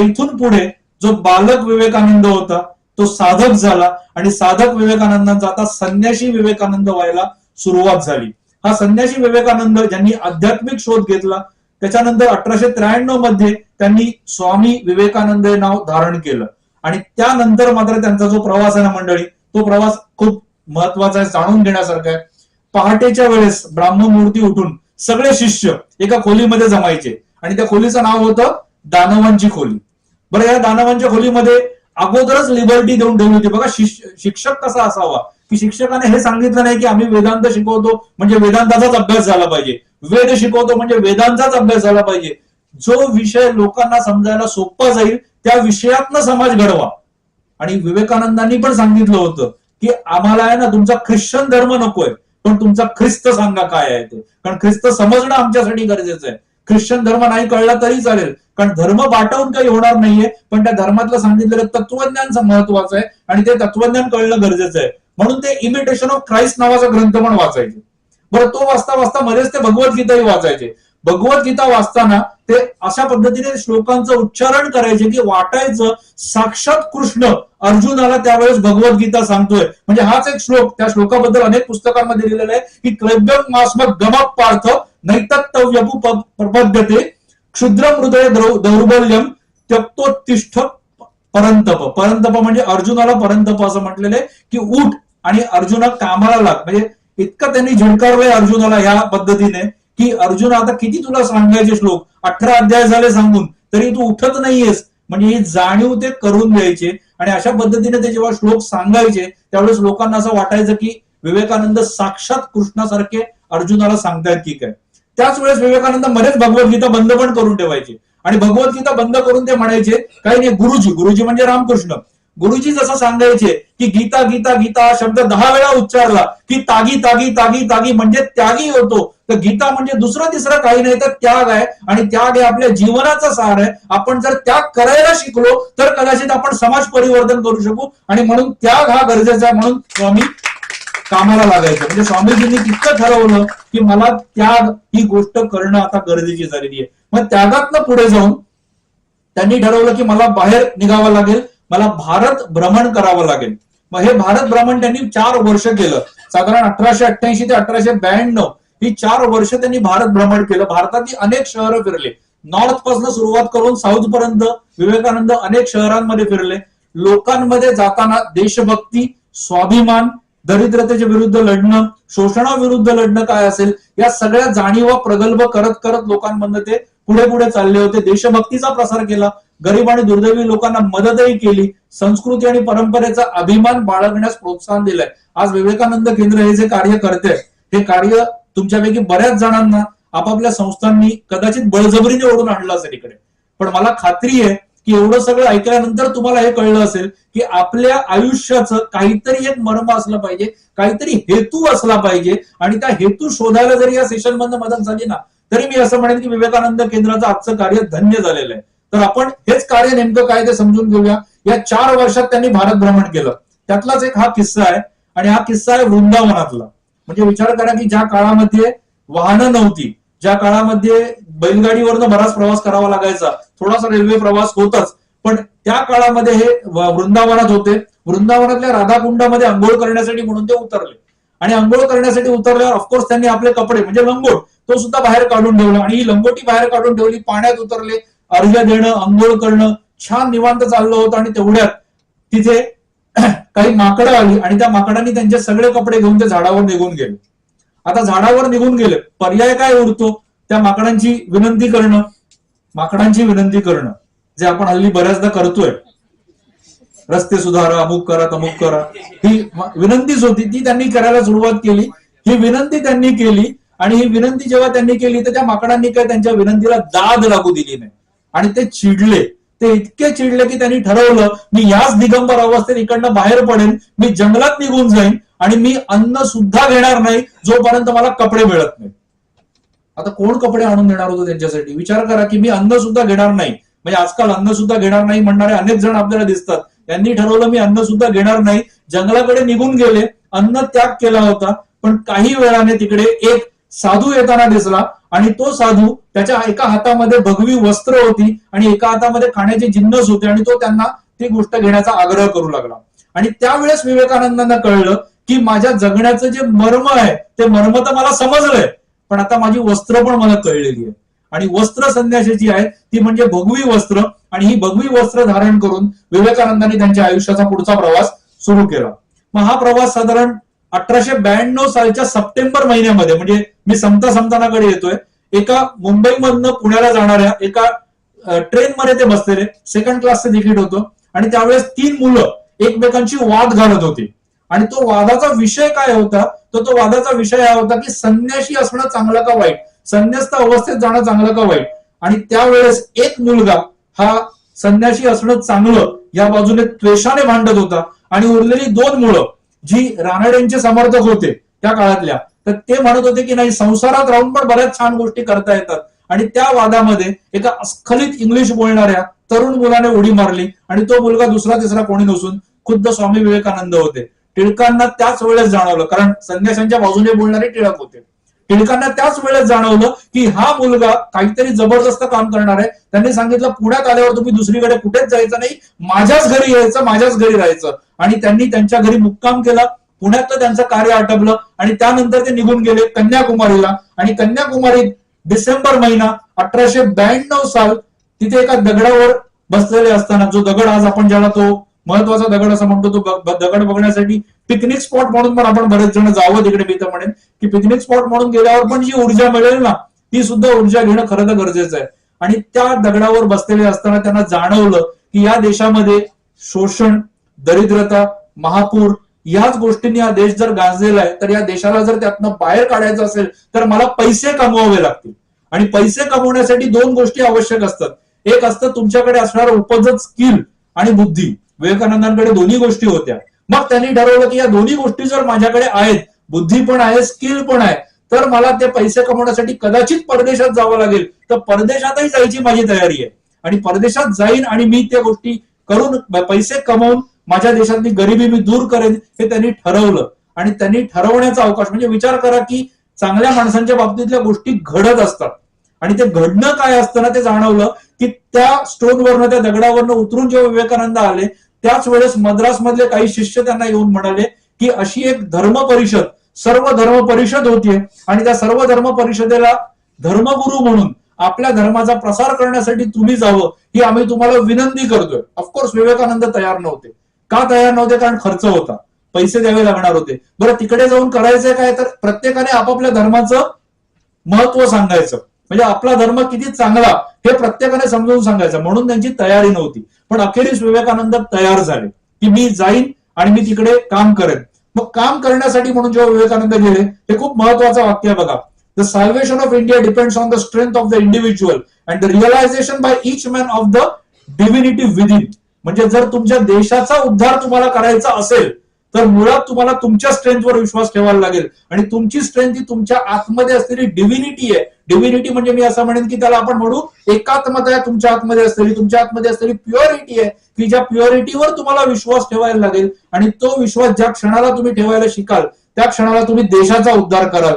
इथून पुढे जो बालक विवेकानंद होता तो साधक झाला आणि साधक विवेकानंदांचा आता संन्याशी विवेकानंद व्हायला सुरुवात झाली. हा संन्याशी विवेकानंद ज्यांनी आध्यात्मिक शोध घेतला त्याच्यानंतर अठराशे त्र्याण्णवमध्ये त्यांनी स्वामी विवेकानंद हे नाव धारण केलं. आणि त्यानंतर मात्र त्यांचा जो प्रवास आहे ना मंडळी तो प्रवास खूप महत्त्वाचा आहे जाणून घेण्यासारखा आहे. पहाटेच्या वेळेस ब्राह्ममूर्ती उठून सगळे शिष्य एका खोलीमध्ये जमायचे. आणि त्या खोलीचं नाव होतं दानवांची खोली. बरं या दानवांच्या खोलीमध्ये अगोदरच लिबर्टी देऊन ठेवली होती. बघा शिक्षक कसा असावा? की शिक्षकाने हे सांगितलं नाही की आम्ही वेदांत शिकवतो म्हणजे वेदांताचाच अभ्यास झाला पाहिजे. वेद शिकवतो म्हणजे वेदांचाच अभ्यास झाला पाहिजे. जो विषय लोकांना समजायला सोपा जाईल त्या विषयातनं समाज घडवा. आणि विवेकानंदांनी पण सांगितलं होतं की आम्हाला आहे ना तुमचा ख्रिश्चन धर्म नकोय पण तुमचा ख्रिस्त सांगा काय आहे ते. कारण ख्रिस्त समजणं आमच्यासाठी गरजेचं आहे. ख्रिश्चन धर्म नाही कळला तरी चालेल. कारण धर्म बाटवून काही होणार नाहीये पण त्या धर्मातलं सांगितलेलं तत्वज्ञान महत्वाचं आहे आणि ते तत्वज्ञान कळणं गरजेचं आहे. म्हणून ते इमिटेशन ऑफ क्राईस्ट नावाचा ग्रंथ पण वाचायचे. बरं तो वाचता वाचता मध्येच ते भगवद्गीताही वाचायचे. भगवद्गीता वाचताना ते अशा पद्धतीने श्लोकांचं उच्चारण करायचे की वाटायचं साक्षात कृष्ण अर्जुनाला त्यावेळेस भगवद्गीता सांगतोय. म्हणजे हाच एक श्लोक. त्या श्लोकाबद्दल अनेक पुस्तकांमध्ये लिहिलेलं आहे की क्लैब्यम मास्मक गमक पार्थ नैतत्तव्यपु प- प्रपद्यते क्षुद्र हृदय दौर्बल्यम त्यक्तोत्तिष्ठ परंतप परंतप म्हणजे अर्जुनाला परंतप असं म्हटलेले की उठ आणि अर्जुना कामाला लाग म्हणजे इतकं त्यांनी झिडकारलंय अर्जुनाला ह्या पद्धतीने की अर्जुन आता किती तुला सांगायचे श्लोक? अठरा अध्याय झाले सांगून तरी तू उठत नाहीयेस. म्हणजे ही जाणीव ते करून द्यायचे आणि अशा पद्धतीने ते जेव्हा श्लोक सांगायचे त्यावेळेस लोकांना असं वाटायचं की विवेकानंद साक्षात कृष्णासारखे अर्जुनाला सांगतायत की काय. त्याच वेळेस विवेकानंद मध्येच भगवद्गीता बंद पण करून ठेवायचे. आणि भगवद्गीता बंद करून ते म्हणायचे काही नाही गुरुजी गुरुजी म्हणजे रामकृष्ण. गुरुजी जसं सांगायचे की गीता गीता गीता हा शब्द दहा वेळा उच्चारला की तागी तागी तागी तागी म्हणजे त्यागी होतो. तर गीता म्हणजे दुसरं तिसरं काही नाही तर त्याग आहे. आणि त्याग हे आपल्या जीवनाचा सार आहे. आपण जर त्याग करायला शिकलो तर कदाचित आपण समाज परिवर्तन करू शकू. आणि म्हणून त्याग हा गरजेचा आहे. म्हणून स्वामी कामाला लागायचं. म्हणजे स्वामीजींनी तितकं ठरवलं की मला त्याग ही गोष्ट करणं आता गरजेची झालेली आहे. मग त्यागातनं पुढे जाऊन त्यांनी ठरवलं की मला बाहेर निघावं लागेल मला भारत भ्रमण करावं लागेल. मग हे भारत भ्रमण त्यांनी चार वर्ष केलं. साधारण अठराशे अठ्ठ्याऐंशी ते अठराशे ब्याण्णव ही चार वर्ष त्यांनी भारत भ्रमण केलं. भारतातली अनेक शहरं फिरले. नॉर्थपासून सुरुवात करून साऊथ पर्यंत विवेकानंद अनेक शहरांमध्ये फिरले. लोकांमध्ये जाताना देशभक्ती स्वाभिमान दरिद्रतेच्या विरुद्ध लढणं शोषणाविरुद्ध लढणं काय असेल या सगळ्या जाणीवा प्रगल्भ करत करत लोकांमधनं ते पुढे पुढे चालले होते. देशभक्तीचा प्रसार केला गरीब आणि दुर्दैवी लोकांना मदतही केली संस्कृती आणि परंपरेचा अभिमान बाळगण्यास प्रोत्साहन दिलंय. आज विवेकानंद केंद्र हे जे कार्य करते हे कार्य तुमच्यापैकी बऱ्याच जणांना आपापल्या संस्थांनी कदाचित बळजबरीने ओढून आणलं असेल इकडे. पण मला खात्री आहे की एवढं सगळं ऐकल्यानंतर तुम्हाला हे कळलं असेल की आपल्या आयुष्याचं काहीतरी एक मर्म असलं पाहिजे काहीतरी हेतू असला पाहिजे आणि त्या हेतू शोधायला जरी या सेशन मधनं मदत झाली ना तरी मी असं म्हणेन की विवेकानंद केंद्राचं आजचं कार्य धन्य झालेलं आहे. तर आपण हेच कार्य नेमकं काय ते समजून घेऊया. या चार वर्षात त्यांनी भारत भ्रमण केलं. त्यातलाच एक हा किस्सा आहे आणि हा किस्सा आहे वृंदावनातला. म्हणजे विचार करा की ज्या काळामध्ये वाहनं नव्हती ज्या काळामध्ये बैलगाडीवरनं बराच प्रवास करावा लागायचा. थोडासा रेल्वे प्रवास होताच. पण त्या काळामध्ये हे वृंदावनात होते. वृंदावनातल्या राधाकुंडामध्ये आंघोळ करण्यासाठी म्हणून ते उतरले. आणि आंघोळ करण्यासाठी उतरल्यावर ऑफकोर्स त्यांनी आपले कपडे म्हणजे लंगोट तो सुद्धा बाहेर काढून ठेवला. आणि ही लंगोटी बाहेर काढून ठेवली पाण्यात उतरले अर्घ्य देणं आंघोळ करणं छान निवांत चाललं होतं. आणि तेवढ्यात तिथे काही माकडं आली आणि त्या माकडांनी त्यांचे सगळे कपडे घेऊन ते झाडावर निघून गेले. आता झाडावर निघून गेले. पर्याय काय उरतो? त्या माकडांची विनंती करणं माकडांची विनंती करणं जे आपण हल्ली बऱ्याचदा करतोय. रस्ते सुधारा अमुक करा तमुक करा. ही विनंतीच होती. ती त्यांनी करायला सुरुवात केली. ही विनंती त्यांनी केली आणि ही विनंती जेव्हा त्यांनी केली तर त्या माकडांनी काय त्यांच्या विनंतीला दाद लागू दिली नाही. आणि ते चिडले. ते इतके चिडले की त्यांनी ठरवलं मी याच दिगंबर अवस्थेत इकडनं बाहेर पडेन मी जंगलात निघून जाईन आणि मी अन्न सुद्धा घेणार नाही जोपर्यंत मला कपडे मिळत नाही आता कोण कपडे आणून देणार होतं त्यांच्यासाठी? विचार करा की मी अन्न सुद्धा घेणार नाही. म्हणजे आजकाल अन्न सुद्धा घेणार नाही म्हणणारे अनेक जण आपल्याला दिसतात. त्यांनी ठरवलं मी अन्न सुद्धा घेणार नाही. जंगलाकडे निघून गेले. अन्न त्याग केला होता. पण काही वेळाने तिकडे एक साधू येताना दिसला आणि तो साधू त्याच्या एका हातामध्ये भगवी वस्त्र होती आणि एका हातामध्ये खाण्याचे जिन्नस होते आणि तो त्यांना ती गोष्ट घेण्याचा आग्रह करू लागला. आणि त्यावेळेस विवेकानंदांना कळलं की माझ्या जगण्याचं जे मर्म आहे ते मर्म तर मला समजलंय. पण आता माझी वस्त्र पण मला कळलेली आहे. आणि वस्त्र संन्यासाची आहे ती म्हणजे भगवी वस्त्र. आणि ही भगवी वस्त्र धारण करून विवेकानंदांनी त्यांच्या आयुष्याचा पुढचा प्रवास सुरू केला. मग हा प्रवास साधारण अठराशे ब्याण्णव सालच्या सप्टेंबर महिन्यामध्ये म्हणजे मी समता समतानाकडे येतोय एका मुंबईमधनं पुण्याला जाणाऱ्या एका ट्रेनमध्ये ते बसलेले. सेकंड क्लासचं तिकीट होतं. आणि त्यावेळेस तीन मुलं एकमेकांची वाद घालत होती. आणि तो वादाचा विषय काय होता? तर तो वादाचा विषय हा होता की संन्याशी असणं चांगलं का वाईट? संन्यस्त अवस्थेत जाणं चांगलं का वाईट? आणि त्यावेळेस एक मुलगा हा संन्याशी असणं चांगलं या बाजूने त्वेषाने भांडत होता. आणि उरलेली दोन मुलं जी रानडेंचे समर्थक होते त्या काळातल्या तर ते म्हणत होते की नाही संसारात राहून पण बऱ्याच छान गोष्टी करता येतात. आणि त्या वादामध्ये एका अस्खलित इंग्लिश बोलणाऱ्या तरुण मुलाने उडी मारली. आणि तो मुलगा दुसरा तिसरा कोणी नसून खुद्द स्वामी विवेकानंद होते. टिळकांना त्याच वेळेस जाणवलं कारण संन्याशांच्या बाजूने बोलणारे टिळक होते. टिळकांना त्याच वेळेस जाणवलं की हा मुलगा काहीतरी जबरदस्त काम करणार आहे. त्यांनी सांगितलं पुण्यात आल्यावर तुम्ही दुसरीकडे कुठेच जायचं नाही माझ्याच घरी यायचं माझ्याच घरी राहायचं. आणि त्यांनी त्यांच्या घरी मुक्काम केला. पुण्यात त्यांचं कार्य आटपलं आणि त्यानंतर ते निघून गेले कन्याकुमारीला. आणि कन्याकुमारीत डिसेंबर महिना अठराशे ब्याण्णव साल तिथे एका दगडावर बसलेले असताना जो दगड आज आपण ज्याला तो महत्त्वाचा दगड असं म्हणतो तो दगड बघण्यासाठी पिकनिक स्पॉट म्हणून पण आपण बरेच जण जावं तिकडे. मी तर म्हणेन की पिकनिक स्पॉट म्हणून गेल्यावर पण जी ऊर्जा मिळेल ना ती सुद्धा ऊर्जा घेणं खरं तर गरजेचं आहे. आणि त्या दगडावर बसलेले असताना त्यांना जाणवलं की या देशामध्ये शोषण दरिद्रता महापूर याच गोष्टींनी हा देश जर गाजलेला आहे तर या देशाला जर त्यातनं बाहेर काढायचं असेल तर मला पैसे कमवावे लागतील. आणि पैसे कमवण्यासाठी दोन गोष्टी आवश्यक असतात. एक असतं तुमच्याकडे असणारं उपजत स्किल आणि बुद्धी. विवेकानंदांकडे दोन्ही गोष्टी होत्या. मग त्यांनी ठरवलं की या दोन्ही गोष्टी जर माझ्याकडे आहेत बुद्धी पण आहे स्किल पण आहे तर मला ते पैसे कमवण्यासाठी कदाचित परदेशात जावं लागेल. तर परदेशातही जायची माझी तयारी आहे. आणि परदेशात जाईन आणि मी त्या गोष्टी करून पैसे कमवून माझ्या देशातली गरिबी मी दूर करेन हे त्यांनी ठरवलं. आणि त्यांनी ठरवण्याचा अवकाश म्हणजे विचार करा की चांगल्या माणसांच्या बाबतीतल्या गोष्टी घडत असतात. आणि ते घडणं काय असतं ना ते जाणवलं की त्या स्टोनवरनं त्या दगडावरनं उतरून जेव्हा विवेकानंद आले त्याच वेळेस मद्रास मधले काही शिष्य त्यांना येऊन म्हणाले की अशी एक धर्म परिषद सर्व धर्म परिषद होतीये आणि त्या सर्व धर्म परिषदेला धर्मगुरू म्हणून आपल्या धर्माचा प्रसार करण्यासाठी तुम्ही जावं ही आम्ही तुम्हाला विनंती करतोय. ऑफकोर्स विवेकानंद तयार नव्हते. का तयार नव्हते? कारण खर्च होता. पैसे द्यावे लागणार होते. बरं तिकडे जाऊन करायचंय काय? तर प्रत्येकाने आपापल्या धर्माचं महत्त्व सांगायचं. म्हणजे आपला धर्म किती चांगला हे प्रत्येकाने समजून सांगायचं. म्हणून त्यांची तयारी नव्हती. पण अखेरीस विवेकानंद तयार झाले की मी जाईन आणि मी तिकडे काम करेन. मग काम करण्यासाठी म्हणून जेव्हा विवेकानंद गेले हे खूप महत्वाचं वाक्य आहे बघा. The salvation of India depends on the strength of the individual and the realisation by each man of the divinity within म्हणजे जर तुमच्या देशाचा उद्धार तुम्हाला करायचा असेल तर मुळात तुम्हाला तुमच्या स्ट्रेंथवर विश्वास ठेवायला लागेल. आणि तुमची स्ट्रेंथ ही तुमच्या आतमध्ये असलेली डिव्हिनिटी आहे. डिव्हिनिटी म्हणजे मी असं म्हणेन की त्याला आपण म्हणू एकात्मता आहे तुमच्या आतमध्ये असलेली तुमच्या आतमध्ये असलेली प्युअरिटी आहे की ज्या प्युअरिटीवर तुम्हाला विश्वास ठेवायला लागेल आणि तो विश्वास ज्या क्षणाला तुम्ही ठेवायला शिकाल त्या क्षणाला तुम्ही देशाचा उद्धार कराल.